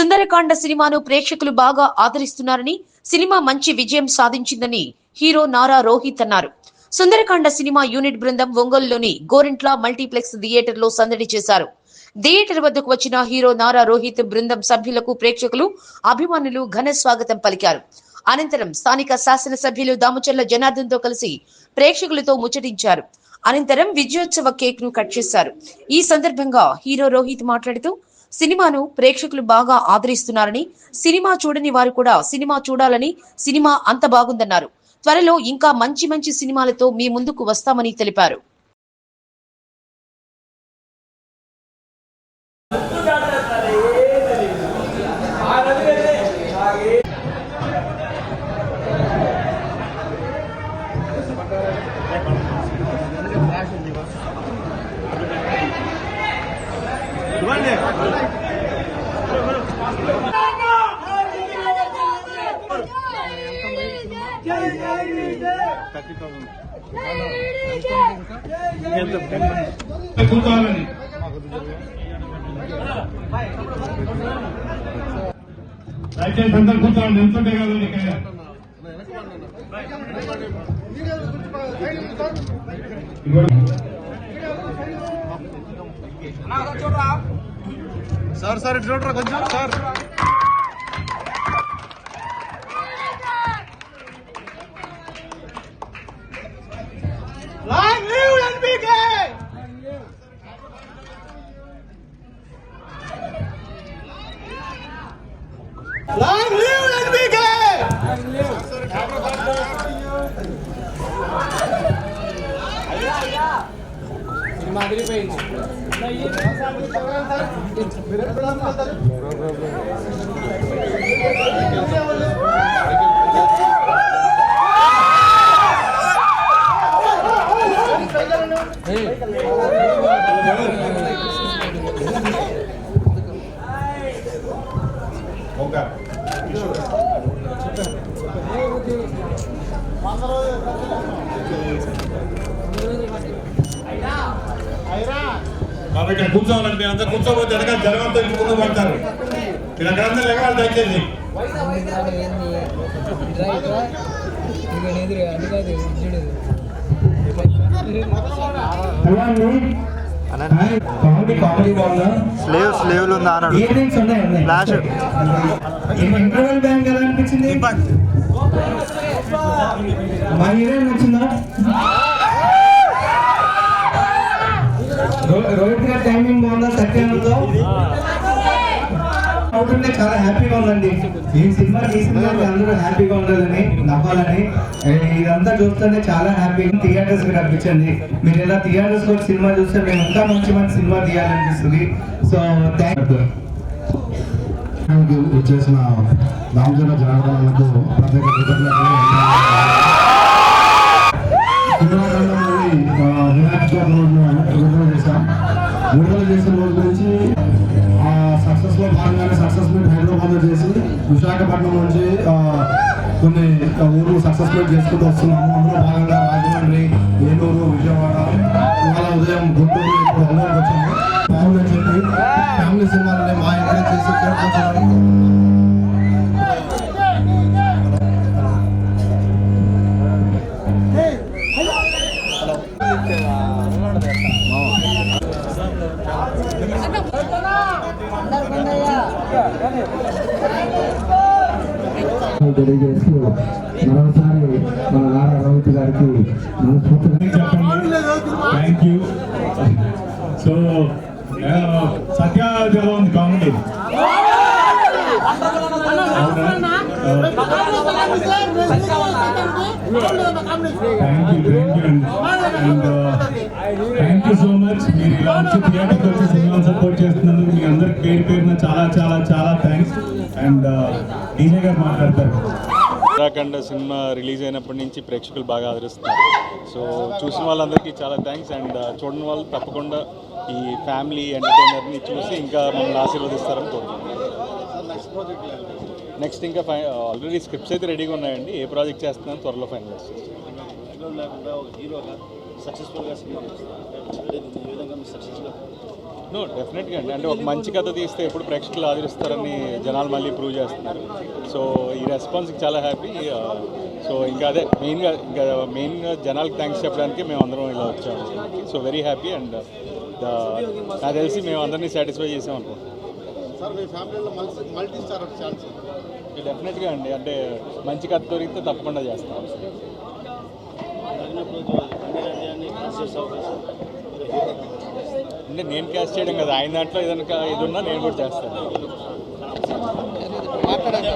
సుందరకాండ సినిమాను ప్రేక్షకులు బాగా ఆదరిస్తున్నారని సినిమా మంచి విజయం సాధించిందని హీరో నారా రోహిత్ అన్నారు. సుందరకాండ సినిమా యూనిట్ బృందం ఒంగోలులోని గోరింట్ల మల్టీప్లెక్స్ థియేటర్లో సందడి చేశారు. థియేటర్ వద్దకు వచ్చిన హీరో నారా రోహిత్ బృందం సభ్యులకు ప్రేక్షకులు అభిమానులు ఘన స్వాగతం పలికారు. అనంతరం స్థానిక శాసనసభ్యులు దామచర్ల జనార్దన్తో కలిసి ప్రేక్షకులతో ముచ్చటించారు. అనంతరం విజయోత్సవ కేక్ను కట్ చేశారు. ఈ సందర్భంగా హీరో రోహిత్ మాట్లాడుతూ సినిమాను ప్రేక్షకులు బాగా ఆదరిస్తున్నారని సినిమా చూడని వారు కూడా సినిమా చూడాలని సినిమా అంత బాగుందన్నారు. త్వరలో ఇంకా మంచి మంచి సినిమాలతో మీ ముందుకు వస్తామని తెలిపారు. థర్టీ కూర్చోవాలని దయచేసి అందరు కూర్చోవాలి నిల్చుంటే కాదు ఇక్కడ సార్ సార్ ఇటు చూడరా కొంచెం? సార్. లాంగ్ లివ్ ఎన్బికే కాబట్టి ఇక్కడ కూర్చోవాలండి మీరు అందరు కూర్చోబోతే వెనకాల జనమంతా ముందు పడతారు మీరు అక్కడంతా లెగాలి దయచేసి. బాగుందా స్లేవ్ స్లేవ్లు ఉందా అన్నాడు ఫ్లాష్ ఇంటర్వెల్ బ్యాంక్ ఎలా అనిపించింది? మా హీరోయిన్ నచ్చిందా? రో- రోహిత్ గారి టైమింగ్ బాగుందా? సత్యానంతో అవుతుంటే చాలా హ్యాపీగా ఉందండి. ఈ సినిమా తీసిన అందరూ హ్యాపీగా ఉండాలని నవ్వాలని ఇదంతా చూస్తుంటే చాలా హ్యాపీగా థియేటర్స్కి రప్పించండి. మీరు ఇలా థియేటర్స్లో సినిమా చూస్తే మేము ఇంకా మంచి మంచి సినిమా తీయాలనిపిస్తుంది. సో థ్యాంక్ కార్యక్రమానికి వచ్చేసిన దామచర్ల జనార్దనకు ప్రత్యేక కృతజ్ఞతలు. విడుదల చేశాం. విడుదల చేసిన విశాఖపట్నం నుంచి కొన్ని ఊర్లు సక్సెస్ఫుల్ చేసుకుంటూ వస్తున్నాము. అందులో భాగంగా రాజమండ్రి ఏలూరు విజయవాడ ఇవాళ ఉదయం గుంటూరు ఇప్పుడు ఒంగోలుకి వచ్చాము. ఫ్యామిలీ చెప్పి ఫ్యామిలీ సినిమాలని మా ఇంట్లో చేసి Yeah. ధన్యవాదాలు తెలియజేస్తూ మరోసారి మన నారా రౌత్ గారికి మనస్ఫూర్తిగా thank you so Satya comedy thank you so much మీరు ఇలా వచ్చి థియేటర్కి వచ్చి సపోర్ట్ చేస్తున్నందుకు మీ అందరికి పేరు పేరున చాలా చాలా చాలా థ్యాంక్స్ అండ్ డీజే గారు మాట్లాడతారు ఉత్తరాఖండ్ సినిమా రిలీజ్ అయినప్పటి నుంచి ప్రేక్షకులు బాగా ఆదరిస్తున్నారు. సో చూసిన వాళ్ళందరికీ చాలా థ్యాంక్స్ అండ్ uh, చూడని వాళ్ళు తప్పకుండా ఈ ఫ్యామిలీ ఎంటర్టైనర్ని చూసి ఇంకా మమ్మల్ని ఆశీర్వదిస్తారని కోరుకుంటున్నాను. నెక్స్ట్ ఇంకా ఫై ఆల్రెడీ స్క్రిప్ట్స్ అయితే రెడీగా ఉన్నాయండి. ఏ ప్రాజెక్ట్ చేస్తున్నాను త్వరలో ఫైనలైజ్ సక్సెస్గా నో డెఫినెట్గా అండి. అంటే ఒక మంచి కథ తీస్తే ఎప్పుడు ప్రేక్షకులు ఆదరిస్తారని జనాలు మళ్ళీ ప్రూవ్ చేస్తున్నారు. సో ఈ రెస్పాన్స్కి చాలా హ్యాపీ సో ఇంకా అదే మెయిన్గా ఇంకా మెయిన్గా జనాలకు థ్యాంక్స్ చెప్పడానికి మేము అందరం ఇలా వచ్చాము. సో వెరీ హ్యాపీ అండ్ నాకు తెలిసి మేము అందరినీ సాటిస్ఫై చేసాం అనుకుంటున్నాం. డెఫినెట్గా అండి. అంటే మంచి కథ దొరికితే తప్పకుండా చేస్తాం. అంటే నేను క్యాస్ట్ చేయడం కదా. ఆయన దాంట్లో ఏదైనా ఇది ఉన్నా నేను కూడా చేస్తాను. మాట్లాడాలి